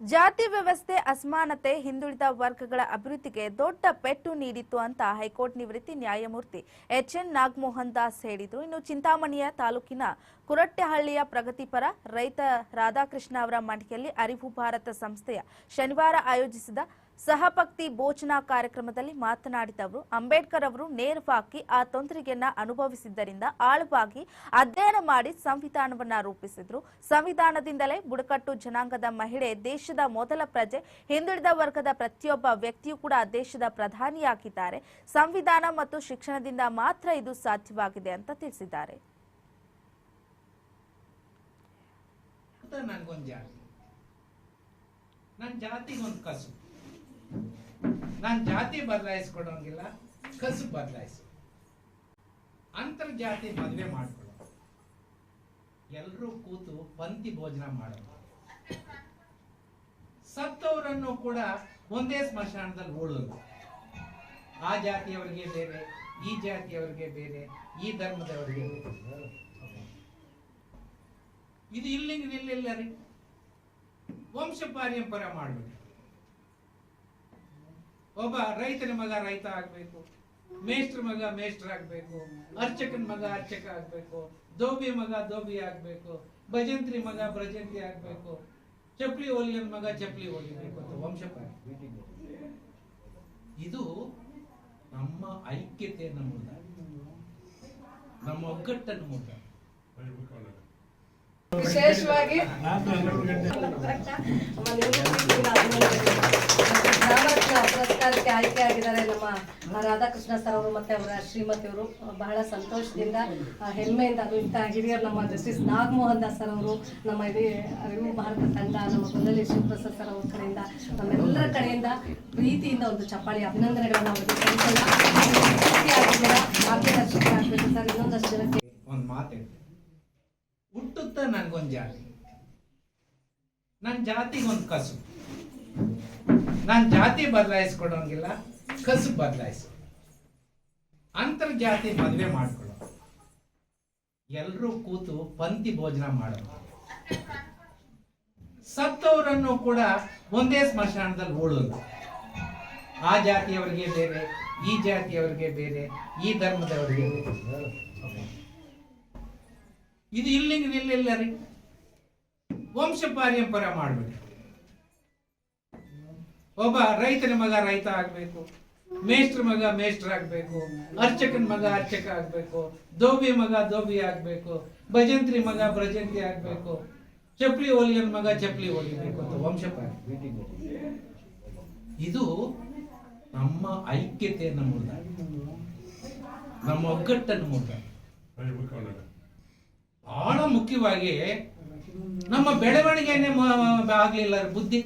ಜಾತಿ ವ್ಯವಸ್ಥೆ, ಅಸಮಾನತೆ ಹಿಂದುಳಿದ ವರ್ಗಗಳ ಅಭಿವೃದ್ಧಿಗೆ ದೊಡ್ಡ ಪೆಟ್ಟು ನೀಡಿತ್ತು ಅಂತ ಹೈಕೋರ್ಟ್ ನಿವೃತ್ತಿ ನ್ಯಾಯಮೂರ್ತಿ ಎಚ್ ಎನ್ ನಾಗಮೋಹನ್ ದಾಸ್ ಹೇಳಿದರು. ಇನ್ನು ಚಿಂತಾಮಣಿಯ ತಾಲೂಕಿನ ಕುರಟ್ಟೆಹಳ್ಳಿಯ ಪ್ರಗತಿಪರ ರೈತ ರಾಧಾಕೃಷ್ಣ ಅವರ ಮನೆಯಲ್ಲಿ ಅರಿವು ಭಾರತ ಸಂಸ್ಥೆಯ ಶನಿವಾರ ಆಯೋಜಿಸಿದ ಸಹಪಕ್ತಿ ಭೋಜನ ಕಾರ್ಯಕ್ರಮದಲ್ಲಿ ಮಾತನಾಡಿದ ಅವರು, ಅಂಬೇಡ್ಕರ್ ಅವರು ನೇರವಾಗಿ ಆ ತೊಂದರೆಯನ್ನ ಅನುಭವಿಸಿದ್ದರಿಂದ ಆಳವಾಗಿ ಅಧ್ಯಯನ ಮಾಡಿ ಸಂವಿಧಾನವನ್ನ ರೂಪಿಸಿದ್ರು. ಸಂವಿಧಾನದಿಂದಲೇ ಬುಡಕಟ್ಟು ಜನಾಂಗದ ಮಹಿಳೆ ದೇಶದ ಮೊದಲ ಪ್ರಜೆ. ಹಿಂದುಳಿದ ವರ್ಗದ ಪ್ರತಿಯೊಬ್ಬ ವ್ಯಕ್ತಿಯೂ ಕೂಡ ದೇಶದ ಪ್ರಧಾನಿಯಾಗಿದ್ದಾರೆ. ಸಂವಿಧಾನ ಮತ್ತು ಶಿಕ್ಷಣದಿಂದ ಮಾತ್ರ ಇದು ಸಾಧ್ಯವಾಗಿದೆ ಅಂತ ತಿಳಿಸಿದ್ದಾರೆ. ನನ್ನ ಜಾತಿಗೊಂದು ಕಸು ನಾನು ಜಾತಿ ಬದಲಾಯಿಸ್ಕೊಡೋಂಗಿಲ್ಲ, ಕಸು ಬದಲಾಯಿಸು. ಅಂತರ್ಜಾತಿ ಮದುವೆ ಮಾಡ್ಕೊಳ್ಳೋ ಎಲ್ಲರೂ ಕೂತು ಪಂಕ್ತಿ ಭೋಜನ ಮಾಡೋದು. ಸತ್ತವರನ್ನು ಕೂಡ ಒಂದೇ ಸ್ಮಶಾನದಲ್ಲಿ ಉಳೋದು ಆ ಜಾತಿಯವರಿಗೆ ಬೇರೆ, ಈ ಜಾತಿಯವರಿಗೆ ಬೇರೆ, ಈ ಧರ್ಮದವರಿಗೆ ಇದು ಇಲ್ಲಿಂಗ್ ನಿಲ್ಲಿಲ್ಲ ರೀ. ವಂಶ ಪಾರಂಪರ ಮಾಡ್ಬಿಟ್ಟು ಒಬ್ಬ ರೈತನ ಮಗ ರೈತ ಆಗ್ಬೇಕು ಮೇಷ್ಟ್ರ ಮಗ ಮೇಷ್ಟ್ರ ಆಗ್ಬೇಕು ಅರ್ಚಕನ ಮಗ ಅರ್ಚಕ ಆಗ್ಬೇಕು ದೋಬಿ ಮಗ ದೋಬಿ ಆಗ್ಬೇಕು ಭಜಂತ್ರಿ ಮಗ ಭಜಂತ್ರಿ ಆಗ್ಬೇಕು ಚಪ್ಪಲಿ ಓಲಿಯನ್ ಮಗ ಚಪ್ಪಲಿ ಹೊಲಿಬೇಕು ಅಂತ ವಂಶ ಇದು ನಮ್ಮ ಐಕ್ಯತೆಯನ್ನು ಮೂಲ ನಮ್ಮ ಒಗ್ಗಟ್ಟನ್ನು ಮೂಲ ವಿಶೇಷವಾಗಿ ಗ್ರಾಮರತ್ನ ಪುರಸ್ಕಾರಕ್ಕೆ ಆಯ್ಕೆ ಆಗಿದ್ದಾರೆ ನಮ್ಮ ರಾಧಾಕೃಷ್ಣ ಸರ್ ಅವರು ಮತ್ತೆ ಅವರ ಶ್ರೀಮತಿ ಅವರು. ಬಹಳ ಸಂತೋಷದಿಂದ ಹೆಮ್ಮೆಯಿಂದ ಇಂಥ ಹಿರಿಯರು ನಮ್ಮ ಜಸ್ಟಿಸ್ ನಾಗಮೋಹನ್ ದಾಸ್ ಸರ್ ಅವರು, ನಮ್ಮ ಇಡೀ ಅರಿವು ಭಾರತ ತಂಡ, ನಮ್ಮ ಗುಂಡಲಿ ಶಿವಪ್ರಸಾದ್ ಸರ್ ಅವ್ರ ಕಡೆಯಿಂದ, ನಮ್ಮೆಲ್ಲರ ಕಡೆಯಿಂದ ಪ್ರೀತಿಯಿಂದ ಒಂದು ಚಪ್ಪಾಳಿ ಅಭಿನಂದನೆಗಳನ್ನ ಮಾರ್ಗದರ್ಶಕರಾಗಬೇಕು ಸರ್ ಇನ್ನೊಂದಷ್ಟು ಜನಕ್ಕೆ ಒಂದು ಮಾತು ಹುಟ್ಟುತ್ತ ನನಗೊಂದು ಜಾತಿ. ನನ್ನ ಜಾತಿಗೊಂದು ಕಸು. ನಾನು ಜಾತಿ ಬದಲಾಯಿಸ್ಕೊಡೋಂಗಿಲ್ಲ, ಕಸು ಬದಲಾಯಿಸು. ಅಂತರ್ಜಾತಿ ಮದುವೆ ಮಾಡ್ಕೊಳ್ಳೋ ಎಲ್ಲರೂ ಕೂತು ಪಂಕ್ತಿ ಭೋಜನ ಮಾಡೋದು. ಸತ್ತವರನ್ನು ಕೂಡ ಒಂದೇ ಸ್ಮಶಾನದಲ್ಲಿ ಉಳೋದು. ಆ ಜಾತಿಯವರಿಗೆ ಬೇರೆ, ಈ ಜಾತಿಯವರಿಗೆ ಬೇರೆ, ಈ ಧರ್ಮದವರಿಗೆ ಬೇರೆ. ಇದು ಇಲ್ಲಿಂದ ನಿಲ್ಲಿಲ್ಲ ರೀ. ವಂಶ ಪಾರಂಪರ ಮಾಡ್ಬಿಟ್ಟು ಒಬ್ಬ ರೈತನ ಮಗ ರೈತ ಆಗ್ಬೇಕು, ಮೇಷ್ಟ್ರ ಮಗ ಮೇಷ್ಟ್ರ ಆಗ್ಬೇಕು, ಅರ್ಚಕನ ಮಗ ಅರ್ಚಕ ಆಗ್ಬೇಕು ದೋಬಿ ಮಗ ದೋಬಿ ಆಗ್ಬೇಕು, ಭಜಂತ್ರಿ ಮಗ ಭಜಂತ್ರಿ ಆಗ್ಬೇಕು ಚಪ್ಪಲಿ ಹೊಲಿಯನ್ ಮಗ ಚಪ್ಪಲಿ ಹೊಲಿಬೇಕು ಅಂತ ವಂಶ ಇದು ನಮ್ಮ ಐಕ್ಯತೆಯನ್ನು ಮೂಲ ನಮ್ಮ ಒಗ್ಗಟ್ಟನ್ನು ಮೂಲ ಬಹಳ ಮುಖ್ಯವಾಗಿ ನಮ್ಮ ಬೆಳವಣಿಗೆನೆ ಆಗ್ಲಿಲ್ಲ, ಬುದ್ಧಿ.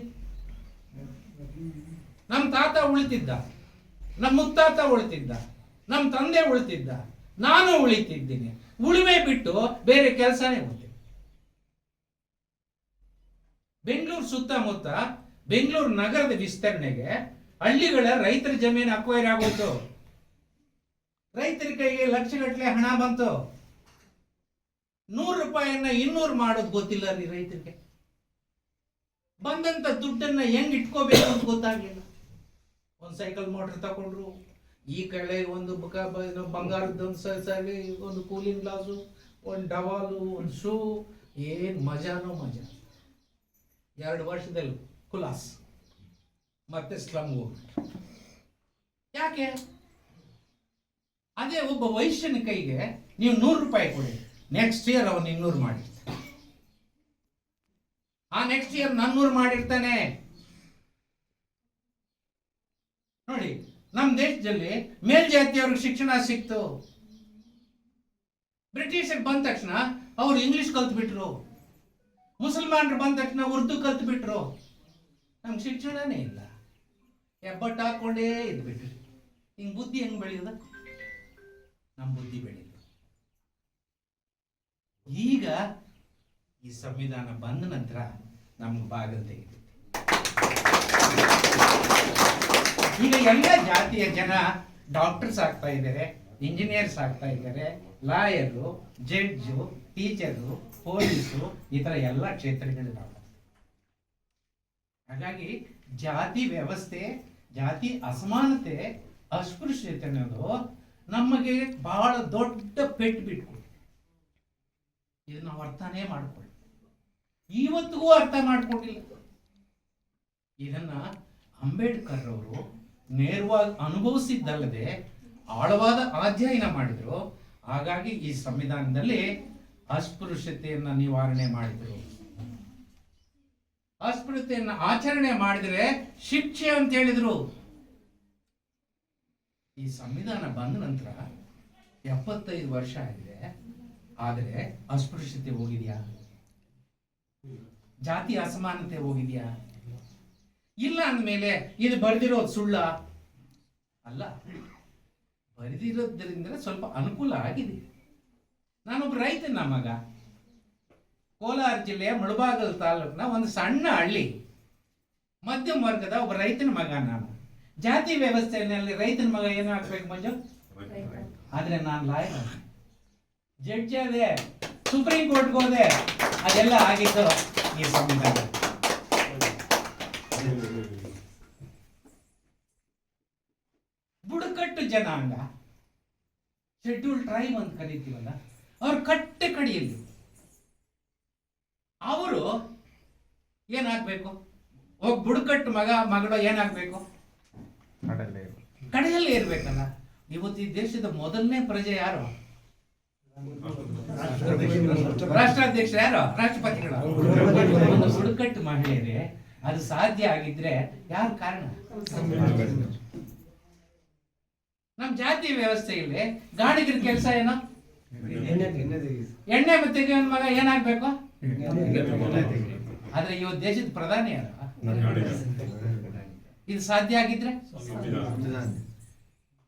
ನಮ್ಮ ತಾತ ಉಳಿತಿದ್ದ ನಮ್ಮ ಮುತ್ತಾತ ಉಳಿತಿದ್ದ ನಮ್ಮ ತಂದೆ ಉಳಿತಿದ್ದ, ನಾನು ಉಳಿತಿದ್ದೀನಿ. ಉಳಿಮೆ ಬಿಟ್ಟು ಬೇರೆ ಕೆಲಸನೇ ಉಳಿತು ಬೆಂಗಳೂರು ಸುತ್ತಮುತ್ತ ಬೆಂಗಳೂರು ನಗರದ ವಿಸ್ತರಣೆಗೆ ಹಳ್ಳಿಗಳ ರೈತರ ಜಮೀನು ಅಕ್ವೈರ್ ಆಗೋಯ್ತು. ರೈತರ ಕೈಗೆ ಲಕ್ಷಗಟ್ಟಲೆ ಹಣ ಬಂತು. ನೂರು ರೂಪಾಯಿಯನ್ನ ಇನ್ನೂರು ಮಾಡೋದು ಗೊತ್ತಿಲ್ಲ ರೀ ರೈತರಿಗೆ. ಬಂದಂತ ದುಡ್ಡನ್ನ ಹೆಂಗ್ ಇಟ್ಕೋಬೇಕು ಅಂತ ಗೊತ್ತಾಗ್ಲಿಲ್ಲ. ಒಂದ್ ಸೈಕಲ್ ಮೋಟರ್ ತಗೊಂಡ್ರು ಈ ಕಡೆ ಒಂದು ಬುಕ ಬಂಗಾರದ ಒಂದು ಸರಿ ಒಂದು ಕೂಲಿಂಗ್ ಗ್ಲಾಸು ಒಂದು ಡವಾಲು, ಒಂದು ಶೂ ಏನು ಮಜಾನೋ ಮಜಾ. ಎರಡು ವರ್ಷದಲ್ಲಿ ಕುಲಾಸ್. ಮತ್ತೆ ಸ್ಲಮ್ ಯಾಕೆ? ಅದೇ ಒಬ್ಬ ವೈಶ್ಯನ ಕೈಗೆ ನೀವು ನೂರು ರೂಪಾಯಿ ಕೊಡಿ. ನೆಕ್ಸ್ಟ್ ಇಯರ್ ಅವನು ಇನ್ನೂರು ಮಾಡಿರ್ತಾನೆ. ಆ ನೆಕ್ಸ್ಟ್ ಇಯರ್ ನನ್ನೂರು ಮಾಡಿರ್ತಾನೆ. ನೋಡಿ ನಮ್ಮ ದೇಶದಲ್ಲಿ ಮೇಲ್ಜಾತಿಯವ್ರಿಗೆ ಶಿಕ್ಷಣ ಸಿಕ್ತು. ಬ್ರಿಟಿಷರ್ ಬಂದ ತಕ್ಷಣ ಅವ್ರು ಇಂಗ್ಲಿಷ್ ಕಲ್ತ್ಬಿಟ್ರು. ಮುಸಲ್ಮಾನರು ಬಂದ ತಕ್ಷಣ ಉರ್ದು ಕಲ್ತ್ಬಿಟ್ರು. ನಮ್ಗೆ ಶಿಕ್ಷಣನೇ ಇಲ್ಲ. ಹೆಬ್ಬಟ್ಟು ಹಾಕೊಂಡೇ ಇದ್ಬಿಟ್ರಿ. ಹಿಂಗೆ ಬುದ್ಧಿ ಹೆಂಗ್ ಬೆಳೆಯೋದ? ನಮ್ಮ ಬುದ್ಧಿ ಬೆಳೆಯಿಲ್ಲ ಈಗ ಈ ಸಂವಿಧಾನ ಬಂದ ನಂತರ ನಮ್ಗೆ ಬಾಗಿಲು ತೆಗೆದಿದೆ ಈಗ ಎಲ್ಲ ಜಾತಿಯ ಜನ ಡಾಕ್ಟರ್ಸ್ ಆಗ್ತಾ ಇದ್ದಾರೆ ಇಂಜಿನಿಯರ್ಸ್ ಆಗ್ತಾ ಇದ್ದಾರೆ ಲಾಯರು ಜಡ್ಜು ಟೀಚರು ಪೊಲೀಸು ಈ ಥರ ಎಲ್ಲ ಕ್ಷೇತ್ರಗಳಿದ್ದಾವೆ ಹಾಗಾಗಿ ಜಾತಿ ವ್ಯವಸ್ಥೆ, ಜಾತಿ ಅಸಮಾನತೆ ಅಸ್ಪೃಶ್ಯತೆ ಅನ್ನೋದು ನಮಗೆ ಬಹಳ ದೊಡ್ಡ ಪೆಟ್ಟು ಬಿಟ್ಕೊಡಿ ಇದನ್ನ ಅರ್ಥನೇ ಮಾಡ್ಕೊಳ್ಳಿ ಇವತ್ತಿಗೂ ಅರ್ಥ ಮಾಡ್ಕೊಂಡಿಲ್ಲ. ಇದನ್ನ ಅಂಬೇಡ್ಕರ್ ಅವರು ನೇರವಾಗಿ ಅನುಭವಿಸಿದ್ದಲ್ಲದೆ ಆಳವಾದ ಅಧ್ಯಯನ ಮಾಡಿದ್ರು. ಹಾಗಾಗಿ ಈ ಸಂವಿಧಾನದಲ್ಲಿ ಅಸ್ಪೃಶ್ಯತೆಯನ್ನ ನಿವಾರಣೆ ಮಾಡಿದ್ರು. ಅಸ್ಪೃಶ್ಯತೆಯನ್ನ ಆಚರಣೆ ಮಾಡಿದ್ರೆ ಶಿಕ್ಷೆ ಅಂತ ಹೇಳಿದ್ರು. ಈ ಸಂವಿಧಾನ ಬಂದ ನಂತರ ಎಪ್ಪತ್ತೈದು ವರ್ಷ ಆಗಿದೆ. ಆದರೆ ಅಸ್ಪೃಶ್ಯತೆ ಹೋಗಿದೆಯಾ? ಜಾತಿ ಅಸಮಾನತೆ ಹೋಗಿದ್ಯಾ? ಇಲ್ಲ ಅಂದಮೇಲೆ ಇದು ಬರೆದಿರೋದು ಸುಳ್ಳ? ಅಲ್ಲ. ಬರೆದಿರೋದ್ರಿಂದ ಸ್ವಲ್ಪ ಅನುಕೂಲ ಆಗಿದೆ. ನಾನೊಬ್ಬ ರೈತನ ಮಗ. ಕೋಲಾರ ಜಿಲ್ಲೆಯ ಮುಳಬಾಗಲ್ ತಾಲೂಕಿನ ಒಂದು ಸಣ್ಣ ಹಳ್ಳಿ. ಮಧ್ಯಮ ವರ್ಗದ ಒಬ್ಬ ರೈತನ ಮಗ ನಾನು. ಜಾತಿ ವ್ಯವಸ್ಥೆಯಲ್ಲಿ ರೈತನ ಮಗ ಏನು ಆಗ್ಬೇಕು ಮಂಜು? ಆದರೆ ನಾನು ಲಾಯ ಜಡ್ಜ್ ಅದೇ, ಸುಪ್ರೀಂ ಕೋರ್ಟ್ಗೆ ಹೋದೆ, ಅದೆಲ್ಲ ಆಗಿದ್ದು ಈ ಸಂವಿಧಾನ. ಬುಡಕಟ್ಟು ಜನಾಂಗ. ಶೆಡ್ಯೂಲ್ ಟ್ರೈಬ್ ಅಂತ ಕರಿತೀವಲ್ಲ ಅವ್ರು ಕಟ್ಟೆ ಕಡಿಯಲ್ಲಿ. ಅವರು ಏನಾಗಬೇಕು? ಒಬ್ಬ ಬುಡಕಟ್ಟು ಮಗ ಮಗಳು ಏನಾಗಬೇಕು? ಕಡೆಯಲ್ಲಿ ಇರ್ಬೇಕಲ್ಲ. ಇವತ್ತು ಈ ದೇಶದ ಮೊದಲನೇ ಪ್ರಜೆ ಯಾರು? ರಾಷ್ಟ್ರಾಧ್ಯಕ್ಷ ಯಾರು? ರಾಷ್ಟ್ರಪತಿಗಳು. ಒಂದು ಬುಡಕಟ್ಟು ಮಹಿಳೆಯರೇ ಅದು ಸಾಧ್ಯ ಆಗಿದ್ರೆ ಯಾರು ಕಾರಣ? ನಮ್ ಜಾತಿ ವ್ಯವಸ್ಥೆ ಇಲ್ಲಿ. ಗಾಣಿಗರ ಕೆಲಸ ಏನು? ಎಣ್ಣೆ ಮತ್ತೆ ಮಗ ಏನಾಗ್ಬೇಕು? ಆದ್ರೆ ಇವತ್ತು ದೇಶದ ಪ್ರಧಾನಿ ಅಲ್ಲ. ಇದು ಸಾಧ್ಯ ಆಗಿದ್ರೆ?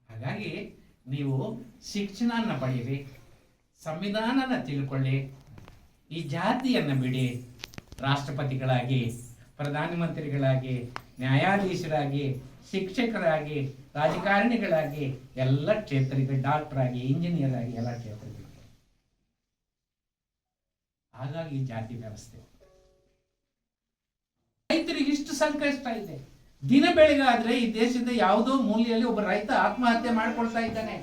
ಹಾಗಾಗಿ ನೀವು ಶಿಕ್ಷಣನ ಪಡೀರಿ ಸಂವಿಧಾನನ ತಿಳ್ಕೊಳ್ಳಿ, ಈ ಜಾತಿಯನ್ನು ಬಿಡಿ, ರಾಷ್ಟ್ರಪತಿಗಳಾಗಿ ಪ್ರಧಾನಮಂತ್ರಿಗಳಾಗಿ ನ್ಯಾಯಾಧೀಶರಾಗಿ, ಶಿಕ್ಷಕರಾಗಿ, ರಾಜಕಾರಣಿಗಳಾಗಿ ಎಲ್ಲ ಕ್ಷೇತ್ರಕ್ಕೆ ಡಾಕ್ಟರ್ ಆಗಿ ಇಂಜಿನಿಯರ್ ಆಗಿ ಎಲ್ಲ ಕ್ಷೇತ್ರಕ್ಕೆ. ಹಾಗಾಗಿ ಜಾತಿ ವ್ಯವಸ್ಥೆ. ರೈತರಿಗೆ ಇಷ್ಟು ಸಂಕಷ್ಟ ಇದೆ. ದಿನ ಬೆಳಗಾದ್ರೆ ಈ ದೇಶದ ಯಾವುದೋ ಮೂಲೆಯಲ್ಲಿ ಒಬ್ಬ ರೈತ ಆತ್ಮಹತ್ಯೆ ಮಾಡ್ಕೊಳ್ತಾ ಇದ್ದಾನೆ.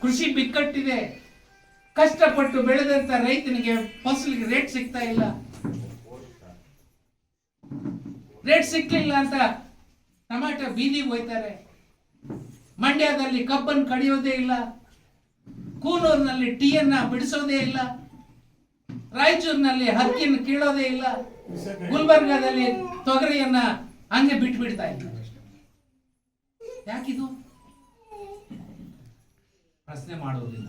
ಕೃಷಿ ಬಿಕ್ಕಟ್ಟಿದೆ. ಕಷ್ಟಪಟ್ಟು ಬೆಳೆದಂತ ರೈತನಿಗೆ ಫಸಲಿಗೆ ರೇಟ್ ಸಿಗ್ತಾ ಇಲ್ಲ. ರೇಟ್ ಸಿಕ್ಲಿಲ್ಲ ಅಂತ ಟಮಾಟ ಬೀದಿಗೆ ಹೋಯ್ತಾರೆ. ಮಂಡ್ಯದಲ್ಲಿ ಕಬ್ಬನ್ನು ಕಡಿಯೋದೇ ಇಲ್ಲ. ಕೂನೂರಿನಲ್ಲಿ ಟೀಯನ್ನ ಬಿಡಿಸೋದೇ ಇಲ್ಲ. ರಾಯಚೂರಿನಲ್ಲಿ ಹತ್ತಿಯನ್ನು ಕೀಳೋದೇ ಇಲ್ಲ. ಗುಲ್ಬರ್ಗಾದಲ್ಲಿ ತೊಗರಿಯನ್ನ ಹಂಗೆ ಬಿಟ್ಟು ಬಿಡ್ತಾ ಯಾಕಿದು? ಪ್ರಶ್ನೆ ಮಾಡೋದಿಲ್ಲ.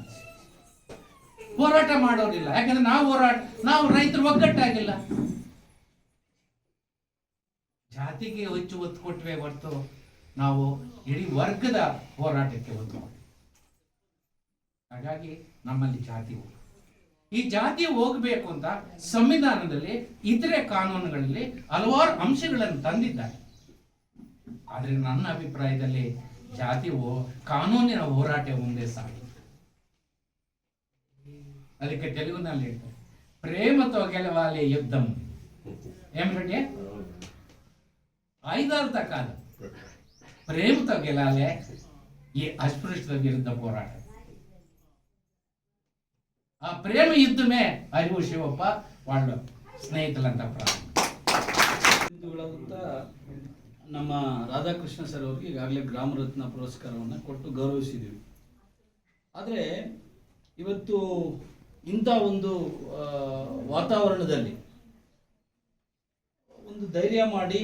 ಹೋರಾಟ ಮಾಡೋದಿಲ್ಲ. ಯಾಕಂದ್ರೆ ನಾವು ಹೋರಾಟ ನಾವು ರೈತರು ಒಗ್ಗಟ್ಟಾಗಿಲ್ಲ. ಜಾತಿಗೆ ಹೆಚ್ಚು ಒತ್ತು ಕೊಟ್ಟವೆ ಹೊರತು ನಾವು ಇಡೀ ವರ್ಗದ ಹೋರಾಟಕ್ಕೆ ಒತ್ತು ಹಾಗಾಗಿ ನಮ್ಮಲ್ಲಿ ಜಾತಿ ಈ ಜಾತಿ ಹೋಗಬೇಕು ಅಂತ ಸಂವಿಧಾನದಲ್ಲಿ ಇತರೆ ಕಾನೂನುಗಳಲ್ಲಿ ಹಲವಾರು ಅಂಶಗಳನ್ನು ತಂದಿದ್ದಾರೆ. ಆದರೆ ನನ್ನ ಅಭಿಪ್ರಾಯದಲ್ಲಿ ಜಾತಿ ಕಾನೂನಿನ ಹೋರಾಟ ಒಂದೇ ಸಾಗಿ. ಅದಕ್ಕೆ ತೆಲುಗಿನಲ್ಲಿ ಪ್ರೇಮ ಪ್ರೇಮತೋ ಗೆಲುವಾಲೆ ಯುದ್ಧಂ. ಏನ್ ఐదారు కాదు ప్రేమతో గెలాలి ఈ అస్పృశ్యత విరుద్ధ పోరాటం ఆ ప్రేమ యుద్ధమే అరివు శివప్ప వాళ్ళు స్నేహితులంతా ప్రారంభం ಹಿಂದೂಗಳಂತ ನಮ್ಮ ರಾಧಾಕೃಷ್ಣ ಸರ್ ಅವ್ರಿಗೆ ಈಗಾಗಲೇ ಗ್ರಾಮ ರತ್ನ ಪುರಸ್ಕಾರವನ್ನು ಕೊಟ್ಟು ಗೌರವಿಸಿದ್ದೀವಿ ಆದರೆ ಇವತ್ತು ಇಂಥ ಒಂದು ಆ, ವಾತಾವರಣದಲ್ಲಿ ಒಂದು ಧೈರ್ಯ ಮಾಡಿ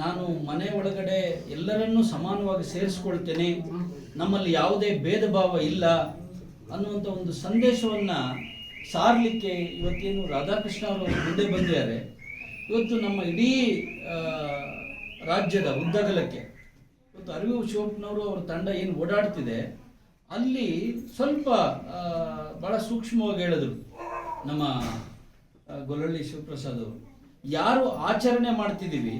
ನಾನು ಮನೆ ಒಳಗಡೆ ಎಲ್ಲರನ್ನೂ ಸಮಾನವಾಗಿ ಸೇರಿಸ್ಕೊಳ್ತೇನೆ. ನಮ್ಮಲ್ಲಿ ಯಾವುದೇ ಭೇದ ಭಾವ ಇಲ್ಲ ಅನ್ನುವಂಥ ಒಂದು ಸಂದೇಶವನ್ನು ಸಾರಲಿಕ್ಕೆ ಇವತ್ತೇನು ರಾಧಾಕೃಷ್ಣ ಅವರು ಮುಂದೆ ಬಂದಿದ್ದಾರೆ. ಇವತ್ತು ನಮ್ಮ ಇಡೀ ರಾಜ್ಯದ ಉದ್ದಗಲಕ್ಕೆ ಇವತ್ತು ಅರಿವು ಶಿವಪ್ಪನವರು ಅವರ ತಂಡ ಏನು ಓಡಾಡ್ತಿದೆ, ಅಲ್ಲಿ ಸ್ವಲ್ಪ ಭಾಳ ಸೂಕ್ಷ್ಮವಾಗಿ ಹೇಳಿದರು ನಮ್ಮ ಗೊಲ್ಲಳ್ಳಿ ಶಿವಪ್ರಸಾದ್ ಅವರು. ಯಾರು ಆಚರಣೆ ಮಾಡ್ತಿದ್ದೀವಿ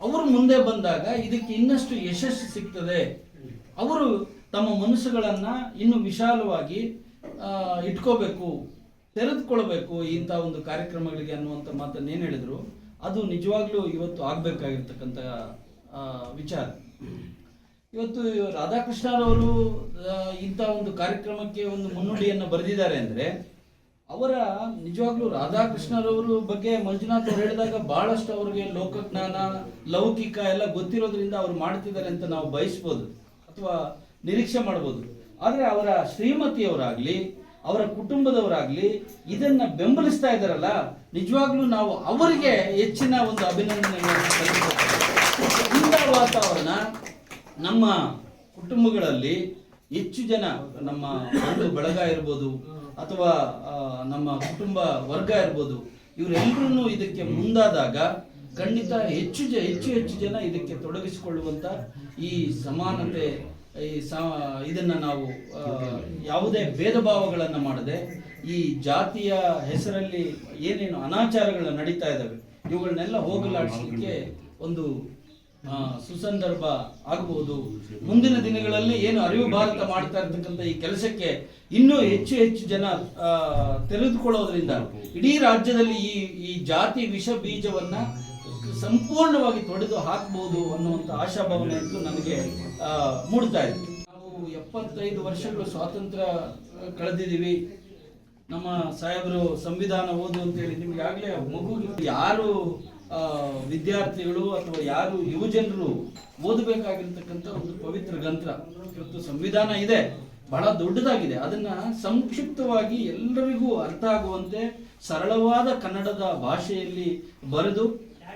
ಅವರು ಮುಂದೆ ಬಂದಾಗ ಇದಕ್ಕೆ ಇನ್ನಷ್ಟು ಯಶಸ್ಸು ಸಿಗ್ತದೆ. ಅವರು ತಮ್ಮ ಮನಸ್ಸುಗಳನ್ನ ಇನ್ನು ವಿಶಾಲವಾಗಿ ಇಟ್ಕೋಬೇಕು, ತೆರೆದುಕೊಳ್ಬೇಕು ಇಂಥ ಒಂದು ಕಾರ್ಯಕ್ರಮಗಳಿಗೆ ಅನ್ನುವಂಥ ಮಾತನ್ನು ಏನು ಹೇಳಿದ್ರು. ಅದು ನಿಜವಾಗ್ಲೂ ಇವತ್ತು ಆಗಬೇಕಾಗಿರ್ತಕ್ಕಂಥ ವಿಚಾರ. ಇವತ್ತು ರಾಧಾಕೃಷ್ಣರವರು ಇಂಥ ಒಂದು ಕಾರ್ಯಕ್ರಮಕ್ಕೆ ಒಂದು ಮುನ್ನುಡಿಯನ್ನು ಬರೆದಿದ್ದಾರೆ ಅಂದರೆ ಅವರ ನಿಜವಾಗ್ಲೂ ರಾಧಾಕೃಷ್ಣರವರು ಬಗ್ಗೆ ಮಂಜುನಾಥ್ ಅವರು ಹೇಳಿದಾಗ ಬಹಳಷ್ಟು ಅವರಿಗೆ ಲೋಕಜ್ಞಾನ, ಲೌಕಿಕ ಎಲ್ಲ ಗೊತ್ತಿರೋದ್ರಿಂದ ಅವ್ರು ಮಾಡ್ತಿದ್ದಾರೆ ಅಂತ ನಾವು ಬಯಸ್ಬೋದು ಅಥವಾ ನಿರೀಕ್ಷೆ ಮಾಡ್ಬೋದು. ಆದರೆ ಅವರ ಶ್ರೀಮತಿಯವರಾಗ್ಲಿ, ಅವರ ಕುಟುಂಬದವರಾಗ್ಲಿ ಇದನ್ನ ಬೆಂಬಲಿಸ್ತಾ ಇದ್ದಾರಲ್ಲ, ನಿಜವಾಗ್ಲೂ ನಾವು ಅವರಿಗೆ ಹೆಚ್ಚಿನ ಒಂದು ಅಭಿನಂದನೆಗಳನ್ನು ಇಂಥ ವಾತಾವರಣ ನಮ್ಮ ಕುಟುಂಬಗಳಲ್ಲಿ ಹೆಚ್ಚು ಜನ ನಮ್ಮ ಬೆಳಗ ಬಳಗ ಇರ್ಬೋದು ಅಥವಾ ನಮ್ಮ ಕುಟುಂಬ ವರ್ಗ ಇರ್ಬೋದು ಇವರೆಲ್ಲರೂ ಇದಕ್ಕೆ ಮುಂದಾದಾಗ ಖಂಡಿತ ಹೆಚ್ಚು ಜ, ಹೆಚ್ಚು ಹೆಚ್ಚು ಜನ ಇದಕ್ಕೆ ತೊಡಗಿಸಿಕೊಳ್ಳುವಂತ ಈ ಸಮಾನತೆ, ಈ ಸ, ಇದನ್ನ ನಾವು ಯಾವುದೇ ಭೇದ ಭಾವಗಳನ್ನು ಮಾಡದೆ, ಈ ಜಾತಿಯ ಹೆಸರಲ್ಲಿ ಏನೇನು ಅನಾಚಾರಗಳು ನಡೀತಾ ಇದ್ದಾವೆ, ಇವುಗಳನ್ನೆಲ್ಲ ಹೋಗಲಾಡಿಸಲಿಕ್ಕೆ ಒಂದು ಸುಸಂದರ್ಭ ಆಗಬಹುದು ಮುಂದಿನ ದಿನಗಳಲ್ಲಿ ಏನು ಅರಿವು ಭಾರತ ಮಾಡ್ತಾ ಇರ್ತಕ್ಕಂಥ ಈ ಕೆಲಸಕ್ಕೆ ಇನ್ನೂ ಹೆಚ್ಚು ಹೆಚ್ಚು ಜನ ತೆರೆದುಕೊಳ್ಳೋದ್ರಿಂದ ಇಡೀ ರಾಜ್ಯದಲ್ಲಿ ಈ ಈ ಜಾತಿ ವಿಷ ಬೀಜವನ್ನ ಸಂಪೂರ್ಣವಾಗಿ ತೊಡೆದು ಹಾಕಬಹುದು ಅನ್ನುವಂಥ ಆಶಾಭಾವನೆ ಅಂತೂ ನನಗೆ ಮೂಡ್ತಾ ಇದೆ. ನಾವು ಎಪ್ಪತ್ತೈದು ವರ್ಷಗಳು ಸ್ವಾತಂತ್ರ್ಯ ಕಳೆದಿದ್ದೀವಿ. ನಮ್ಮ ಸಾಹೇಬರು ಸಂವಿಧಾನ ಓದು ಅಂತ ಹೇಳಿ ನಿಮ್ಗೆ ಆಗ್ಲೇ ಮಗು ಯಾರು ವಿದ್ಯಾರ್ಥಿಗಳು ಅಥವಾ ಯಾರು ಯುವಜನರು ಓದಬೇಕಾಗಿರ್ತಕ್ಕಂಥ ಒಂದು ಪವಿತ್ರ ಗ್ರಂಥ. ಇವತ್ತು ಸಂವಿಧಾನ ಇದೆ. ಬಹಳ ದೊಡ್ಡದಾಗಿದೆ. ಅದನ್ನ ಸಂಕ್ಷಿಪ್ತವಾಗಿ ಎಲ್ಲರಿಗೂ ಅರ್ಥ ಆಗುವಂತೆ ಸರಳವಾದ ಕನ್ನಡದ ಭಾಷೆಯಲ್ಲಿ ಬರೆದು,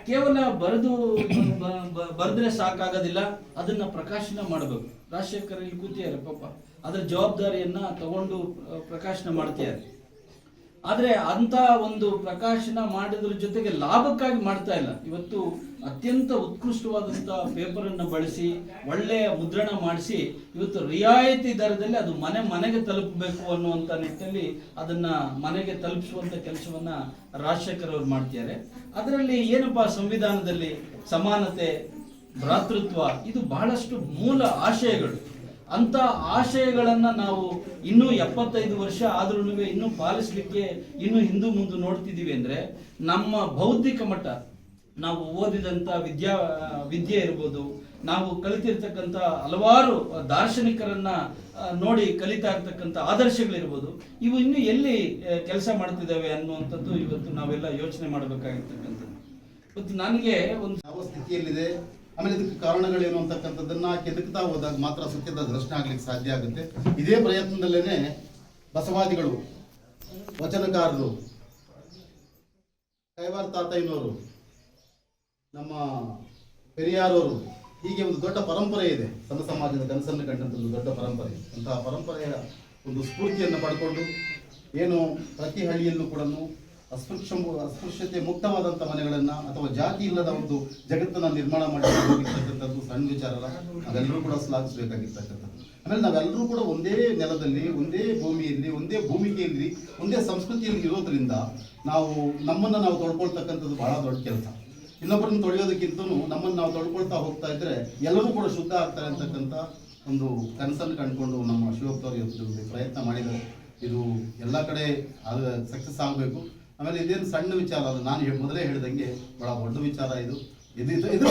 ಕೇವಲ ಬರೆದು ಬರೆದ್ರೆ ಸಾಕಾಗೋದಿಲ್ಲ. ಅದನ್ನ ಪ್ರಕಾಶನ ಮಾಡಬೇಕು. ರಾಜಶೇಖರ್ ಇಲ್ಲಿ ಕೂತಿದ್ದಾರೆ ಪಾಪ. ಅದರ ಜವಾಬ್ದಾರಿಯನ್ನ ತಗೊಂಡು ಪ್ರಕಾಶನ ಮಾಡ್ತಿದ್ದಾರೆ. ಆದ್ರೆ ಅಂತ ಒಂದು ಪ್ರಕಾಶನ ಮಾಡಿದ್ರ ಜೊತೆಗೆ ಲಾಭಕ್ಕಾಗಿ ಮಾಡ್ತಾ ಇಲ್ಲ. ಇವತ್ತು ಅತ್ಯಂತ ಉತ್ಕೃಷ್ಟವಾದಂಥ ಪೇಪರ್ ಅನ್ನು ಬಳಸಿ ಒಳ್ಳೆಯ ಮುದ್ರಣ ಮಾಡಿಸಿ, ಇವತ್ತು ರಿಯಾಯಿತಿ ದರದಲ್ಲಿ ಅದು ಮನೆ ಮನೆಗೆ ತಲುಪಬೇಕು ಅನ್ನುವಂತ ನಿಟ್ಟಿನಲ್ಲಿ ಅದನ್ನ ಮನೆಗೆ ತಲುಪಿಸುವಂತ ಕೆಲಸವನ್ನ ರಾಜಶೇಖರ್ ಅವರು ಮಾಡ್ತಿದ್ದಾರೆ. ಅದರಲ್ಲಿ ಏನಪ್ಪ ಸಂವಿಧಾನದಲ್ಲಿ ಸಮಾನತೆ, ಭ್ರಾತೃತ್ವ, ಇದು ಬಹಳಷ್ಟು ಮೂಲ ಆಶಯಗಳು. ಅಂತ ಆಶಯಗಳನ್ನ ನಾವು ಇನ್ನೂ ಎಪ್ಪತ್ತೈದು ವರ್ಷ ಆದ್ರೂ ಇನ್ನೂ ಪಾಲಿಸ್ಲಿಕ್ಕೆ ಇನ್ನೂ ಹಿಂದೂ ಮುಂದೆ ನೋಡ್ತಿದ್ದೀವಿ ಅಂದ್ರೆ ನಮ್ಮ ಬೌದ್ಧಿಕ ಮಟ್ಟ, ನಾವು ಓದಿದಂತ ವಿದ್ಯಾ, ವಿದ್ಯೆ ಇರ್ಬೋದು, ನಾವು ಕಲಿತಿರ್ತಕ್ಕಂಥ ಹಲವಾರು ದಾರ್ಶನಿಕರನ್ನ ನೋಡಿ ಕಲಿತಾ ಇರ್ತಕ್ಕಂಥ ಆದರ್ಶಗಳಿರ್ಬೋದು, ಇವು ಇನ್ನು ಎಲ್ಲಿ ಕೆಲಸ ಮಾಡ್ತಿದ್ದಾವೆ ಅನ್ನುವಂಥದ್ದು ಇವತ್ತು ನಾವೆಲ್ಲ ಯೋಚನೆ ಮಾಡಬೇಕಾಗಿರ್ತಕ್ಕಂಥದ್ದು. ಇವತ್ತು ನನಗೆ ಒಂದು ಯಾವ ಸ್ಥಿತಿಯಲ್ಲಿದೆ? ಆಮೇಲೆ ಇದಕ್ಕೆ ಕಾರಣಗಳೇನು ಅಂತಕ್ಕಂಥದ್ದನ್ನ ಕೆದಕ್ತಾ ಹೋದಾಗ ಮಾತ್ರ ಸತ್ಯದ ದರ್ಶನ ಆಗ್ಲಿಕ್ಕೆ ಸಾಧ್ಯ ಆಗುತ್ತೆ. ಇದೇ ಪ್ರಯತ್ನದಲ್ಲೇನೆ ಬಸವಾದಿಗಳು, ವಚನಕಾರರು, ಕೈವಾರ ತಾತಯ್ಯನವರು, ನಮ್ಮ ಪೆರಿಯಾರವರು, ಹೀಗೆ ಒಂದು ದೊಡ್ಡ ಪರಂಪರೆ ಇದೆ. ಸಮ ಸಮಾಜದ ಕನಸನ್ನು ಕಂಡಂತ ಒಂದು ದೊಡ್ಡ ಪರಂಪರೆ. ಅಂತಹ ಪರಂಪರೆಯ ಒಂದು ಸ್ಫೂರ್ತಿಯನ್ನು ಪಡ್ಕೊಂಡು, ಏನು ಪ್ರತಿ ಹಳ್ಳಿಯಲ್ಲೂ ಕೂಡ ಅಸ್ಪೃಶ್ಯ ಅಸ್ಪೃಶ್ಯತೆ ಮುಕ್ತವಾದಂಥ ಮನೆಗಳನ್ನ ಅಥವಾ ಜಾತಿ ಇಲ್ಲದ ಒಂದು ಜಗತ್ತನ್ನ ನಿರ್ಮಾಣ ಮಾಡಿರ್ತಕ್ಕಂಥದ್ದು ಸಣ್ಣ ವಿಚಾರ ಅದೆಲ್ಲರೂ ಕೂಡ ಶ್ಲಾಘಿಸಬೇಕಾಗಿರ್ತಕ್ಕಂಥದ್ದು. ಆಮೇಲೆ ನಾವೆಲ್ಲರೂ ಕೂಡ ಒಂದೇ ನೆಲದಲ್ಲಿ, ಒಂದೇ ಭೂಮಿಯಲ್ಲಿ, ಒಂದೇ ಭೂಮಿಕೆಯಲ್ಲಿ ಒಂದೇ ಸಂಸ್ಕೃತಿಯಲ್ಲಿ ಇರೋದ್ರಿಂದ ನಾವು ನಮ್ಮನ್ನ ನಾವು ತೊಳ್ಕೊಳ್ತಕ್ಕಂಥದ್ದು ಬಹಳ ದೊಡ್ಡ ಕೆಲಸ. ಇನ್ನೊಬ್ಬರನ್ನ ತೊಳೆಯೋದಕ್ಕಿಂತ ನಮ್ಮನ್ನು ನಾವು ತೊಳ್ಕೊಳ್ತಾ ಹೋಗ್ತಾ ಇದ್ರೆ ಎಲ್ಲರೂ ಕೂಡ ಶುದ್ಧ ಆಗ್ತಾರೆ ಅಂತಕ್ಕಂಥ ಒಂದು ಕನಸನ್ನು ಕಂಡುಕೊಂಡು ನಮ್ಮ ಶಿವಪ್ಪ ಅವರು ಪ್ರಯತ್ನ ಮಾಡಿದ್ದಾರೆ. ಇದು ಎಲ್ಲ ಕಡೆ ಅದು ಸಕ್ಸಸ್ ಆಗಬೇಕು. ಆಮೇಲೆ ಇದೇನು ಸಣ್ಣ ವಿಚಾರ ಅದು ನಾನು ಮೊದಲೇ ಹೇಳಿದಂಗೆ ಬಹಳ ದೊಡ್ಡ ವಿಚಾರ ಇದು. ಇದು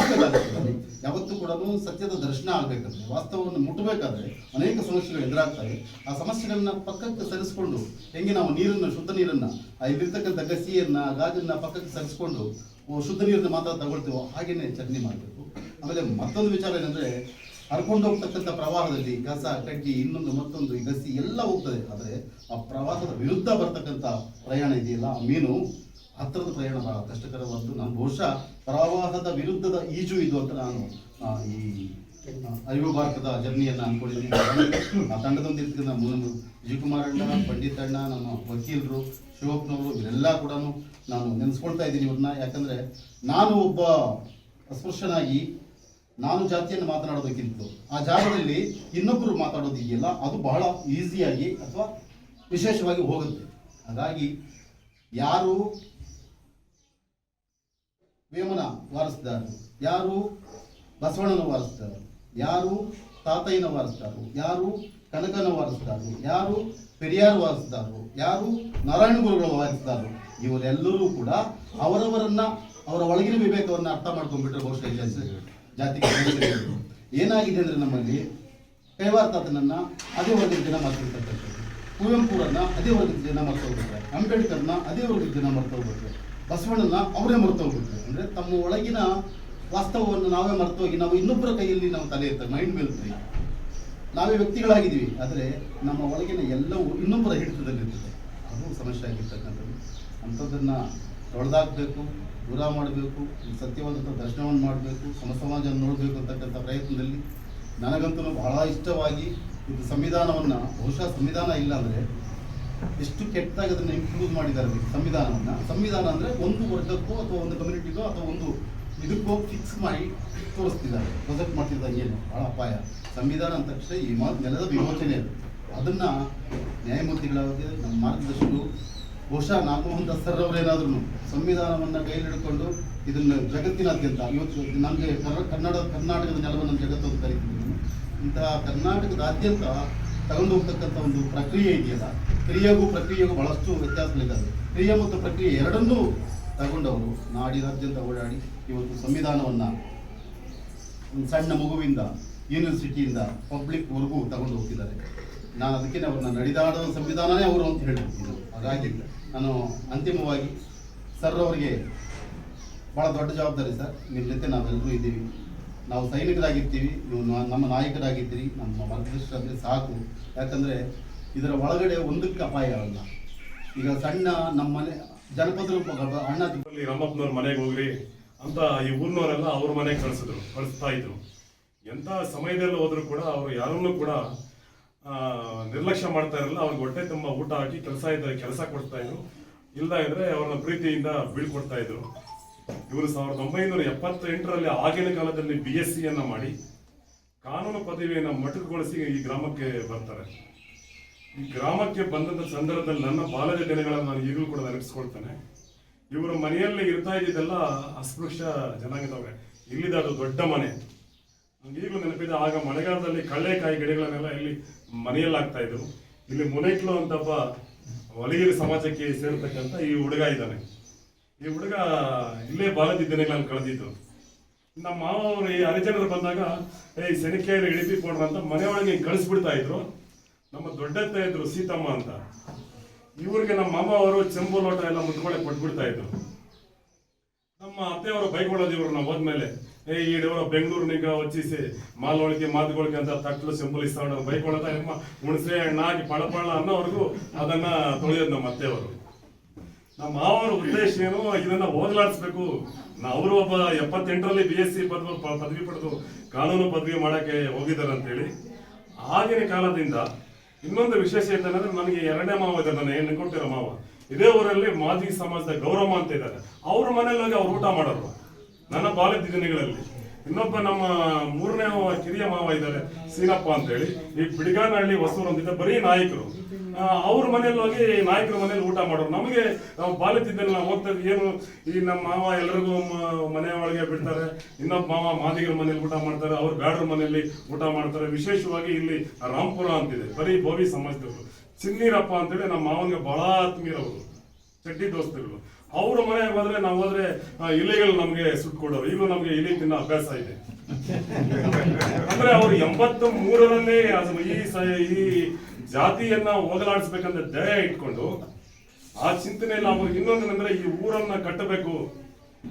ಯಾವತ್ತೂ ಕೂಡ ಸತ್ಯದ ದರ್ಶನ ಆಗಬೇಕಂದ್ರೆ, ವಾಸ್ತವವನ್ನು ಮುಟ್ಟಬೇಕಾದ್ರೆ ಅನೇಕ ಸಮಸ್ಯೆಗಳು ಎದುರಾಗ್ತವೆ. ಆ ಸಮಸ್ಯೆಗಳನ್ನ ಪಕ್ಕಕ್ಕೆ ಸರಿಸ್ಕೊಂಡು ಹೆಂಗೆ ನಾವು ನೀರನ್ನು, ಶುದ್ಧ ನೀರನ್ನ ಇಲ್ಲಿರ್ತಕ್ಕಂಥ ಗಸಿಯನ್ನ, ಗಾಜನ್ನ ಪಕ್ಕಕ್ಕೆ ಸರಿಸ್ಕೊಂಡು ಶುದ್ಧ ನೀರನ್ನ ಮಾತ್ರ ತಗೊಳ್ತೀವೋ, ಹಾಗೇನೆ ಚಟ್ನಿ ಮಾಡಬೇಕು. ಆಮೇಲೆ ಮತ್ತೊಂದು ವಿಚಾರ ಏನಂದ್ರೆ ಹರ್ಕೊಂಡು ಹೋಗ್ತಕ್ಕಂಥ ಪ್ರವಾಹದಲ್ಲಿ ಕಸ, ಕಡ್ಡಿ, ಇನ್ನೊಂದು ಮತ್ತೊಂದು ಗಸಿ ಎಲ್ಲ ಹೋಗ್ತದೆ. ಆದರೆ ಆ ಪ್ರವಾಹದ ವಿರುದ್ಧ ಬರ್ತಕ್ಕಂಥ ಪ್ರಯಾಣ ಇದೆಯಲ್ಲ, ಆ ಮೀನು ಹತ್ತಿರದ ಪ್ರಯಾಣ ಬಹಳ ಕಷ್ಟಕರವಾದ್ದು. ನಾನು ಬಹುಶಃ ಪ್ರವಾಹದ ವಿರುದ್ಧದ ಈಜು ಇದು ಅಂತ ನಾನು ಈ ಅರಿವು ಭಾರತದ ಜರ್ನಿಯನ್ನು ಅನ್ಕೊಂಡಿದ್ದೀನಿ. ಆ ತಂಡದೊಂದಿರ್ತಕ್ಕಂಥ ಇರ್ತಕ್ಕಂಥ ಮೂಲ ಅಣ್ಣ, ಪಂಡಿತ್ ನಮ್ಮ ವಕೀಲರು, ಶಿವಪ್ಪನವರು, ಇವರೆಲ್ಲ ಕೂಡ ನಾನು ನೆನೆಸ್ಕೊಳ್ತಾ ಇದ್ದೀನಿ ಇವ್ರನ್ನ. ಯಾಕಂದರೆ ನಾನು ಒಬ್ಬ ಅಸ್ಪೃಶ್ಯನಾಗಿ ನಾನು ಜಾತಿಯನ್ನು ಮಾತನಾಡೋದಕ್ಕಿಂತ ಆ ಜಾಗದಲ್ಲಿ ಇನ್ನೊಬ್ಬರು ಮಾತಾಡೋದಿದೆಯಲ್ಲ, ಅದು ಬಹಳ ಈಸಿಯಾಗಿ ಅಥವಾ ವಿಶೇಷವಾಗಿ ಹೋಗುತ್ತೆ. ಹಾಗಾಗಿ ಯಾರು ವೇಮನ ವಾರಸ್ದಾರರು ಯಾರು ಬಸವಣ್ಣನ ವಾರಿಸ್ತಾರೋ ಯಾರು ತಾತಯ್ಯನ ವಾರಸ್ದಾರರು ಯಾರು ಕನಕನ ವಾರಸ್ದಾರರು ಯಾರು ಪೆರಿಯಾರ್ ವಾರಸ್ದಾರರು ಯಾರು ನಾರಾಯಣ ಗುರುಗಳು ವಾರಸ್ದಾರರು ಇವರೆಲ್ಲರೂ ಕೂಡ ಅವರವರನ್ನ, ಅವರ ಒಳಗಿನ ವಿವೇಕವನ್ನು ಅರ್ಥ ಮಾಡ್ಕೊಂಡ್ಬಿಟ್ರೆ ಬಹುಶಃ ಜಾತಿಗೆ. ಏನಾಗಿದೆ ಅಂದರೆ ನಮ್ಮಲ್ಲಿ ಕೈವಾರ ತಾತನನ್ನು ಅದೇ ವರ್ಗದ ಜನ ಮಾಡ್ತಿರ್ತಕ್ಕಂಥದ್ದು ಕುವೆಂಪುರನ್ನ ಅದೇ ವರ್ಗದ ಜನ ಮರ್ತಾ ಹೋಗ್ಬಿಟ್ರೆ ಅಂಬೇಡ್ಕರ್ನ ಅದೇ ವರ್ಗದ ಜನ ಮರ್ತಾ ಹೋಗ್ಬಿಟ್ರೆ ಬಸವಣ್ಣನ ಅವರೇ ಮರ್ತಾ ಹೋಗ್ಬಿಟ್ರೆ ಅಂದರೆ ತಮ್ಮ ಒಳಗಿನ ವಾಸ್ತವವನ್ನು ನಾವೇ ಮರ್ತು ಹೋಗಿ ನಾವು ಇನ್ನೊಬ್ಬರ ಕೈಯಲ್ಲಿ ನಾವು ತಲೆ ಇರ್ತೇವೆ ಮೈಂಡ್ ಮೇಲ್ತೀವಿ. ನಾವೇ ವ್ಯಕ್ತಿಗಳಾಗಿದ್ದೀವಿ. ಆದರೆ ನಮ್ಮ ಒಳಗಿನ ಎಲ್ಲವೂ ಇನ್ನೊಬ್ಬರ ಹಿಡಿತದಲ್ಲಿರ್ತದೆ. ಅದು ಸಮಸ್ಯೆ ಆಗಿರ್ತಕ್ಕಂಥದ್ದು. ಅಂಥದ್ದನ್ನು ತೊಳೆದಾಕಬೇಕು. ದೂರ ಮಾಡಬೇಕು ಸತ್ಯವಾದಂಥ ದರ್ಶನವನ್ನು ಮಾಡಬೇಕು ಸಮ ಸಮಾಜವನ್ನು ನೋಡಬೇಕು ಅಂತಕ್ಕಂಥ ಪ್ರಯತ್ನದಲ್ಲಿ ನನಗಂತೂ ಬಹಳ ಇಷ್ಟವಾಗಿ ಇದು ಸಂವಿಧಾನವನ್ನು ಬಹುಶಃ ಸಂವಿಧಾನ ಇಲ್ಲ ಅಂದರೆ ಎಷ್ಟು ಕೆಟ್ಟದಾಗಿ ಅದನ್ನು ಇಂಪ್ರೂವ್ ಮಾಡಿದ್ದಾರೆ ಸಂವಿಧಾನವನ್ನು ಸಂವಿಧಾನ ಅಂದರೆ ಒಂದು ವರ್ಗಕ್ಕೋ ಅಥವಾ ಒಂದು ಕಮ್ಯುನಿಟಿಗೋ ಅಥವಾ ಒಂದು ಇದಕ್ಕೋ ಫಿಕ್ಸ್ ಮಾಡಿ ತೋರಿಸ್ತಿದ್ದಾರೆ ಪ್ರೊಜೆಕ್ಟ್ ಮಾಡ್ತಿದ್ದಾಗ ಏನು ಭಾಳ ಅಪಾಯ ಸಂವಿಧಾನ ಅಂದ ತಕ್ಷಣ ಈ ಮಾತು ನೆಲದ ವಿಮೋಚನೆ ಅದು ಅದನ್ನು ನ್ಯಾಯಮೂರ್ತಿಗಳಾಗಿ ನಮ್ಮ ಮಾರ್ಗದರ್ಶಕರು ಬಹುಶಃ ನಾಗಮೋಹನ್ ದಾಸ್ ಸರ್ ಅವರೇನಾದ್ರೂ ಸಂವಿಧಾನವನ್ನು ಕೈಯಲ್ಲಿ ಹಿಡ್ಕೊಂಡು ಇದನ್ನು ಜಗತ್ತಿನಾದ್ಯಂತ, ಇವತ್ತು ನಮಗೆ ಕನ್ನಡ, ಕರ್ನಾಟಕದ ನೆಲವನ್ನು ಜಗತ್ತು ಅಂತ ಕರಿತೀವಿ. ಇಂತಹ ಕರ್ನಾಟಕದಾದ್ಯಂತ ತಗೊಂಡು ಹೋಗ್ತಕ್ಕಂಥ ಒಂದು ಪ್ರಕ್ರಿಯೆ ಇದೆಯಲ್ಲ, ಕ್ರಿಯೆಗೂ ಪ್ರಕ್ರಿಯೆಗೂ ಬಹಳಷ್ಟು ವ್ಯತ್ಯಾಸಗಳಿದ್ದಾವೆ. ಕ್ರಿಯೆ ಮತ್ತು ಪ್ರಕ್ರಿಯೆ ಎರಡನ್ನೂ ತಗೊಂಡವರು ನಾಡಿನಾದ್ಯಂತ ಓಡಾಡಿ ಇವತ್ತು ಸಂವಿಧಾನವನ್ನು ಒಂದು ಸಣ್ಣ ಮಗುವಿಂದ, ಯೂನಿವರ್ಸಿಟಿಯಿಂದ ಪಬ್ಲಿಕ್ವರೆಗೂ ತಗೊಂಡು ಹೋಗ್ತಿದ್ದಾರೆ. ನಾನು ಅದಕ್ಕೆ ಅವ್ರನ್ನ ನಡೆದಾಡೋ ಸಂವಿಧಾನನೇ ಅವರು ಅಂತ ಹೇಳ್ಬಿಡ್ತೀನಿ ಹಾಗಾಗಿ ನಾನು ಅಂತಿಮವಾಗಿ ಸರ್ ಅವರಿಗೆ ಭಾಳ ದೊಡ್ಡ ಜವಾಬ್ದಾರಿ ಸರ್ ನಿಮ್ಮ ಜೊತೆ ನಾವೆಲ್ಲರೂ ಇದ್ದೀವಿ. ನಾವು ಸೈನಿಕರಾಗಿರ್ತೀವಿ. ನೀವು ನಮ್ಮ ನಾಯಕರಾಗಿದ್ದೀರಿ. ನಮ್ಮ ಮಾರ್ಗದರ್ಶಕರಾದರೆ ಸಾಕು. ಯಾಕಂದರೆ ಇದರ ಒಳಗಡೆ ಒಂದಕ್ಕೆ ಅಪಾಯ ಅಲ್ಲ. ಈಗ ಸಣ್ಣ ನಮ್ಮ ಮನೆ ಜನಪದ ಅಣ್ಣ ರಾಮಪ್ಪನವ್ರ ಮನೆಗೆ ಹೋಗ್ರಿ. ಅಂತ ಈ ಊರಿನವರೆಲ್ಲ ಅವ್ರ ಮನೆಗೆ ಕಳಿಸಿದ್ರು. ಕಳಿಸ್ತಾ ಇದ್ರು. ಎಂಥ ಸಮಯದಲ್ಲಿ ಹೋದರೂ ಕೂಡ ಅವರು ಯಾರನ್ನೂ ಕೂಡ ನಿರ್ಲಕ್ಷ್ಯ ಮಾಡ್ತಾ ಇರಲಿಲ್ಲ. ಅವ್ರಿಗೆ ಹೊಟ್ಟೆ ತುಂಬ ಊಟ ಹಾಕಿ ಕೆಲಸ ಇದ್ದ ಕೆಲಸ ಕೊಡ್ತಾ ಇದ್ರು. ಇಲ್ಲ ಇದ್ರೆ ಅವ್ರನ್ನ ಪ್ರೀತಿಯಿಂದ ಬೀಳ್ಕೊಡ್ತಾ ಇದ್ರು. ಇವರು ಸಾವಿರದ ಒಂಬೈನೂರ ಎಪ್ಪತ್ತೆಂಟರಲ್ಲಿ ಆಗಿನ ಕಾಲದಲ್ಲಿ ಬಿ ಎಸ್ ಸಿಯನ್ನು ಮಾಡಿ ಕಾನೂನು ಪದವಿಯನ್ನು ಮಟುಕುಗೊಳಿಸಿ ಈ ಗ್ರಾಮಕ್ಕೆ ಬರ್ತಾರೆ. ಈ ಗ್ರಾಮಕ್ಕೆ ಬಂದಂತ ಸಂದರ್ಭದಲ್ಲಿ ನನ್ನ ಬಾಲ್ಯದ ದಿನಗಳನ್ನು ನಾನು ಈಗಲೂ ಕೂಡ ನೆನಪಿಸ್ಕೊಳ್ತೇನೆ. ಇವರ ಮನೆಯಲ್ಲಿ ಇರ್ತಾ ಇದ್ದಿದ್ದೆಲ್ಲ ಅಸ್ಪೃಶ್ಯ ಜನಾಂಗದವ್ರೆ. ಇಲ್ಲಿದ್ದ ಅದು ದೊಡ್ಡ ಮನೆ. ನಂಗೆ ಈಗಲೂ ನೆನಪಿದೆ, ಆಗ ಮಳೆಗಾಲದಲ್ಲಿ ಕಳ್ಳೆಕಾಯಿ ಗಿಡಗಳನ್ನೆಲ್ಲ ಇಲ್ಲಿ ಮನೆಯಲ್ಲಾಗ್ತಾ ಇದ್ರು ಇಲ್ಲಿ ಮುನೇಕ್ಲು ಅಂತಪ್ಪ ಒಲಗಿರಿ ಸಮಾಜಕ್ಕೆ ಸೇರ್ತಕ್ಕಂಥ ಈ ಹುಡುಗ ಇದ್ದಾನೆ. ಈ ಹುಡುಗ ಇಲ್ಲೇ ಬಾಲ್ಯದ ದಿನಗಳನ್ನು ಕಳೆದಿದ್ದು. ನಮ್ಮ ಮಾವ ಅವರು ಈ ಹರಿಜನರು ಬಂದಾಗ, ಏಯ್ ಸೆನಿಕೆಯಲ್ಲಿ ಇಳಿಪಿ ಕೊಡ್ರ ಅಂತ ಮನೆಯೊಳಗೆ ಕಳಿಸ್ಬಿಡ್ತಾ ಇದ್ರು. ನಮ್ಮ ದೊಡ್ಡತ್ತ ಇದ್ರು ಸೀತಮ್ಮ ಅಂತ. ಇವ್ರಿಗೆ ನಮ್ಮ ಮಾಮ ಅವರು ಚೆಂಬು ಲೋಟ ಎಲ್ಲ ಮುದ್ಕೊಳ್ಳೆ ಕೊಟ್ಬಿಡ್ತಾ ಇದ್ರು. ನಮ್ಮ ಅತ್ತೆಯವರು ಬೈಕೊಳ್ಳೋದು ನಾವು ಹೋದ್ಮೇಲೆ. ಏ, ಈ ಇವರು ಬೆಂಗಳೂರಿನಿಗ ವಚ್ಚಿಸಿ ಮಾಲ್ವಳಿಕೆ ಮಾತುಗಳಿಗೆ ಅಂತ ತಟ್ಟಲು ಬೈಕೊಳ್ಳೋದ ನಿಮ್ಮ ಹುಣಸೆ ಹಣ್ಣು ಹಾಕಿ ಪಳ ಪಳ ಅನ್ನೋವರೆಗೂ ಅದನ್ನ ತೊಳೆಯೋದು ನಮ್ಮ ಅತ್ತೆಯವರು. ನಮ್ಮ ಮಾವನ ಉದ್ದೇಶ ಏನು? ಇದನ್ನ ಹೋಗಲಾಡಿಸ್ಬೇಕು ಅವರು ಒಬ್ಬ ಎಪ್ಪತ್ತೆಂಟರಲ್ಲಿ ಬಿ ಎಸ್ ಸಿ ಪದವಿ ಪದವಿ ಪಡೆದು ಕಾನೂನು ಪದವಿ ಮಾಡಕ್ಕೆ ಹೋಗಿದ್ದಾರೆ ಅಂತೇಳಿ. ಆಗಿನ ಕಾಲದಿಂದ ಇನ್ನೊಂದು ವಿಶೇಷ ಏನಂದ್ರೆ ನನಗೆ ಎರಡನೇ ಮಾವ ಇದ್ದಾರೆ, ನನ್ನ ಹೆಣ್ಣು ಕೊಟ್ಟಿರೋ ಮಾವ. ಇದೇ ಊರಲ್ಲಿ ಮಾಜಿ ಸಮಾಜದ ಗೌರವ ಅಂತ ಇದ್ದಾರೆ. ಅವ್ರ ಹೋಗಿ ಅವ್ರು ಊಟ ಮಾಡೋರು. ನನ್ನ ಬಾಲ್ಯದ ದಿನಗಳಲ್ಲಿ ಇನ್ನೊಬ್ಬ ನಮ್ಮ ಮೂರನೇ ಕಿರಿಯ ಮಾವ ಇದ್ದಾರೆ, ಸೀನಪ್ಪ ಅಂತೇಳಿ. ಈ ಬಿಡಿಗಾನಹಳ್ಳಿ ಹೊಸೂರು ಬರೀ ನಾಯಕರು. ಅವ್ರ ಮನೇಲಿ ಹೋಗಿ ನಾಯಕರ ಮನೇಲಿ ಊಟ ಮಾಡೋರು. ನಮಗೆ ನಾವು ಬಾಲ್ಯದಿದ್ದಲ್ಲಿ ನಾವು ಏನು, ಈ ನಮ್ಮ ಮಾವ ಎಲ್ರಿಗೂ ಮನೆ ಒಳಗೆ ಬಿಡ್ತಾರೆ. ಇನ್ನೊಬ್ಬ ಮಾವ ಮಾದಿಗರ ಮನೇಲಿ ಊಟ ಮಾಡ್ತಾರೆ. ಅವ್ರ ಬ್ಯಾಡ್ರ ಮನೆಯಲ್ಲಿ ಊಟ ಮಾಡ್ತಾರೆ. ವಿಶೇಷವಾಗಿ ಇಲ್ಲಿ ರಾಮ್ಪುರ ಅಂತಿದೆ. ಬರೀ ಬೋವಿ ಸಮಾಜದವರು. ಚಿನ್ನೀರಪ್ಪ ಅಂತೇಳಿ ನಮ್ಮ ಮಾವನಿಗೆ ಬಹಳ ಆತ್ಮೀಯರವರು ಚಡ್ಡಿ ದೋಸ್ತರು ಅವ್ರ ಮನೆಗೆ ಹೋದ್ರೆ ನಾವು ಹೋದ್ರೆ ಇಲಿಗಳು ನಮ್ಗೆ ಸುಟ್ಕೊಡೋರು ಈಗ ನಮ್ಗೆ ಇಲಿ ತಿನ್ನೋ ಅಭ್ಯಾಸ ಇದೆ. ಅಂದ್ರೆ ಅವ್ರು ಎಂಬತ್ತು ಮೂರರಲ್ಲೇ ಈ ಈ ಜಾತಿಯನ್ನ ಹೋಗಲಾಡಿಸ್ಬೇಕಂತ ಧೈರ್ಯ ಇಟ್ಕೊಂಡು, ಆ ಚಿಂತನೆಯಲ್ಲಿ ಅವ್ರಿಗೆ ಇನ್ನೊಂದೇನಂದ್ರೆ ಈ ಊರನ್ನ ಕಟ್ಟಬೇಕು.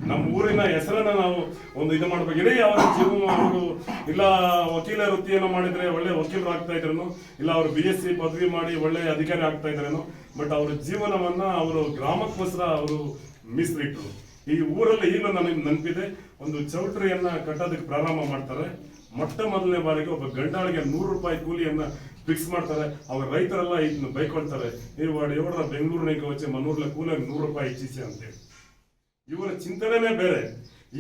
ನಮ್ಮ ಊರಿನ ಹೆಸರನ್ನ ನಾವು ಒಂದು ಇದು ಮಾಡ್ಬೇಕು. ಇಡೀ ಅವರ ಜೀವನ ಅವರು ಇಲ್ಲ ವಕೀಲ ವೃತ್ತಿಯನ್ನು ಮಾಡಿದ್ರೆ ಒಳ್ಳೆ ವಕೀಲರು ಆಗ್ತಾ ಇದ್ರು ಇಲ್ಲ ಅವರು ಬಿ ಎಸ್ ಸಿ ಪದವಿ ಮಾಡಿ ಒಳ್ಳೆ ಅಧಿಕಾರಿ ಆಗ್ತಾ ಇದ್ರೇನು? ಬಟ್ ಅವರ ಜೀವನವನ್ನ ಅವರು ಗ್ರಾಮಕ್ಕೋಸ್ಕರ ಅವರು ಮೀಸಲಿಟ್ರು ಈ ಊರಲ್ಲಿ ಈಗಲೂ ನನಗೆ ನೆನಪಿದೆ, ಒಂದು ಚೌಟ್ರಿಯನ್ನ ಕಟ್ಟೋದಕ್ಕೆ ಪ್ರಾರಂಭ ಮಾಡ್ತಾರೆ. ಮೊಟ್ಟ ಮೊದಲನೇ ಬಾರಿಗೆ ಒಬ್ಬ ಗಂಡಾಳಿಗೆ ನೂರು ರೂಪಾಯಿ ಕೂಲಿಯನ್ನ ಫಿಕ್ಸ್ ಮಾಡ್ತಾರೆ. ಅವ್ರ ರೈತರೆಲ್ಲ ಇದನ್ನ ಬೈಕೊಳ್ತಾರೆ. ನೀವು ಎವಡ್ರ ಬೆಂಗಳೂರಿನ ವಚ್ಚೆ ಮನೂರ್ಲ ಕೂಲಿಯಾಗಿ ನೂರು ರೂಪಾಯಿ ಹೆಚ್ಚಿಸಿ ಅಂತೇಳಿ. ಇವರ ಚಿಂತನೆನೇ ಬೇರೆ.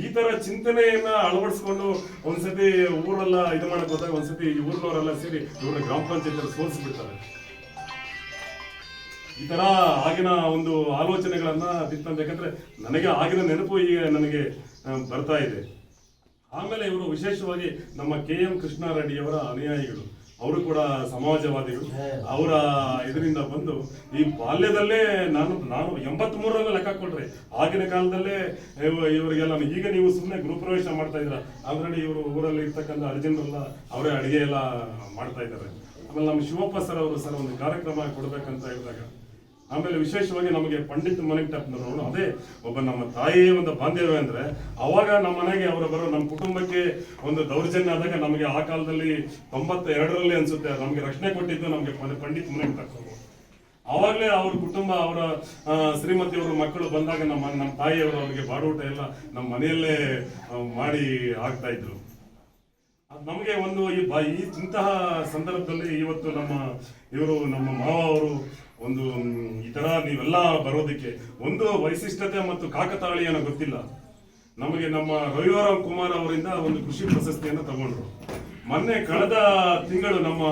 ಈ ತರ ಚಿಂತನೆಯನ್ನ ಅಳವಡಿಸ್ಕೊಂಡು ಒಂದ್ಸತಿ ಊರೆಲ್ಲ ಇದು ಮಾಡಕ್ ಹೋದಾಗ ಒಂದ್ಸತಿ ಊರಿನವರೆಲ್ಲ ಸೇರಿ ಇವರ ಗ್ರಾಮ ಪಂಚಾಯತ್ ಸೋಲಿಸ್ಬಿಡ್ತಾರೆ. ಈ ತರ ಆಗಿನ ಒಂದು ಆಲೋಚನೆಗಳನ್ನ ಬಿತ್ತಂತ ಯಾಕಂದ್ರೆ ನನಗೆ ಆಗಿನ ನೆನಪು ಈಗ ನನಗೆ ಬರ್ತಾ ಇದೆ. ಆಮೇಲೆ ಇವರು ವಿಶೇಷವಾಗಿ ನಮ್ಮ ಕೆ ಎಂ ಕೃಷ್ಣಾರೆಡ್ಡಿಯವರ ಅನುಯಾಯಿಗಳು. ಅವರು ಕೂಡ ಸಮಾಜವಾದಿಗಳು. ಅವರ ಇದರಿಂದ ಬಂದು ಈ ಬಾಲ್ಯದಲ್ಲೇ ನಾನು ನಾನು ಎಂಬತ್ ಮೂರರಲ್ಲಿ ಲೆಕ್ಕ ಕೊಡ್ರಿ ಆಗಿನ ಕಾಲದಲ್ಲೇ ಇವ- ಇವರಿಗೆಲ್ಲ ಈಗ ನೀವು ಸುಮ್ಮನೆ ಗೃಹಪ್ರವೇಶ ಮಾಡ್ತಾ ಇದ್ರ ಆಲ್ರೆಡಿ ಇವರು ಊರಲ್ಲಿ ಇರ್ತಕ್ಕಂಥ ಅರ್ಜುನರೆಲ್ಲ ಅವರೇ ಅಡಿಗೆ ಎಲ್ಲ ಮಾಡ್ತಾ ಇದ್ದಾರೆ. ಆಮೇಲೆ ನಮ್ಮ ಶಿವಪ್ಪ ಸರ್ ಅವರು ಸರ್ ಒಂದು ಕಾರ್ಯಕ್ರಮ ಕೊಡ್ಬೇಕಂತ ಹೇಳಿದಾಗ ಆಮೇಲೆ ವಿಶೇಷವಾಗಿ ನಮಗೆ ಪಂಡಿತ್ ಮನೆಕ್ಟಪ್ಪನವರು ಅದೇ ಒಬ್ಬ ನಮ್ಮ ತಾಯಿಯ ಒಂದು ಬಾಂಧವ್ಯ ಅಂದ್ರೆ ಅವಾಗ ನಮ್ಮ ಮನೆಗೆ ಅವರು ಬರೋ ನಮ್ಮ ಕುಟುಂಬಕ್ಕೆ ಒಂದು ದೌರ್ಜನ್ಯ ಆದಾಗ ನಮಗೆ ಆ ಕಾಲದಲ್ಲಿ ತೊಂಬತ್ತ ಎರಡರಲ್ಲಿ ಅನ್ಸುತ್ತೆ ನಮಗೆ ರಕ್ಷಣೆ ಕೊಟ್ಟಿದ್ದು ನಮಗೆ ಪಂಡಿತ್ ಮನೆಗೆ ತಪ್ಪನವರು ಅವಾಗಲೇ ಅವ್ರ ಕುಟುಂಬ, ಅವರ ಶ್ರೀಮತಿ ಶ್ರೀಮತಿಯವರು, ಮಕ್ಕಳು ಬಂದಾಗ ನಮ್ಮ ನಮ್ಮ ತಾಯಿಯವರು ಅವರಿಗೆ ಬಾಡೂಟ ಎಲ್ಲ ನಮ್ಮ ಮನೆಯಲ್ಲೇ ಮಾಡಿ ಆಗ್ತಾ ಇದ್ರು. ನಮಗೆ ಒಂದು ಈ ಬಾಯಿ ಈ ಇಂತಹ ಸಂದರ್ಭದಲ್ಲಿ ಇವತ್ತು ನಮ್ಮ, ಇವರು ನಮ್ಮ ಮಾವ ಅವರು ಒಂದು ಈ ತರ ನೀವೆಲ್ಲ ಬರೋದಕ್ಕೆ ಒಂದು ವೈಶಿಷ್ಟ್ಯತೆ ಮತ್ತು ಕಾಕತಾಳಿ ಏನೋ ಗೊತ್ತಿಲ್ಲ. ನಮಗೆ ನಮ್ಮ ರವಿವಾರ ಕುಮಾರ್ ಅವರಿಂದ ಒಂದು ಕೃಷಿ ಪ್ರಶಸ್ತಿಯನ್ನು ತಗೊಂಡ್ರು. ಮೊನ್ನೆ ಕಳೆದ ತಿಂಗಳು ನಮ್ಮ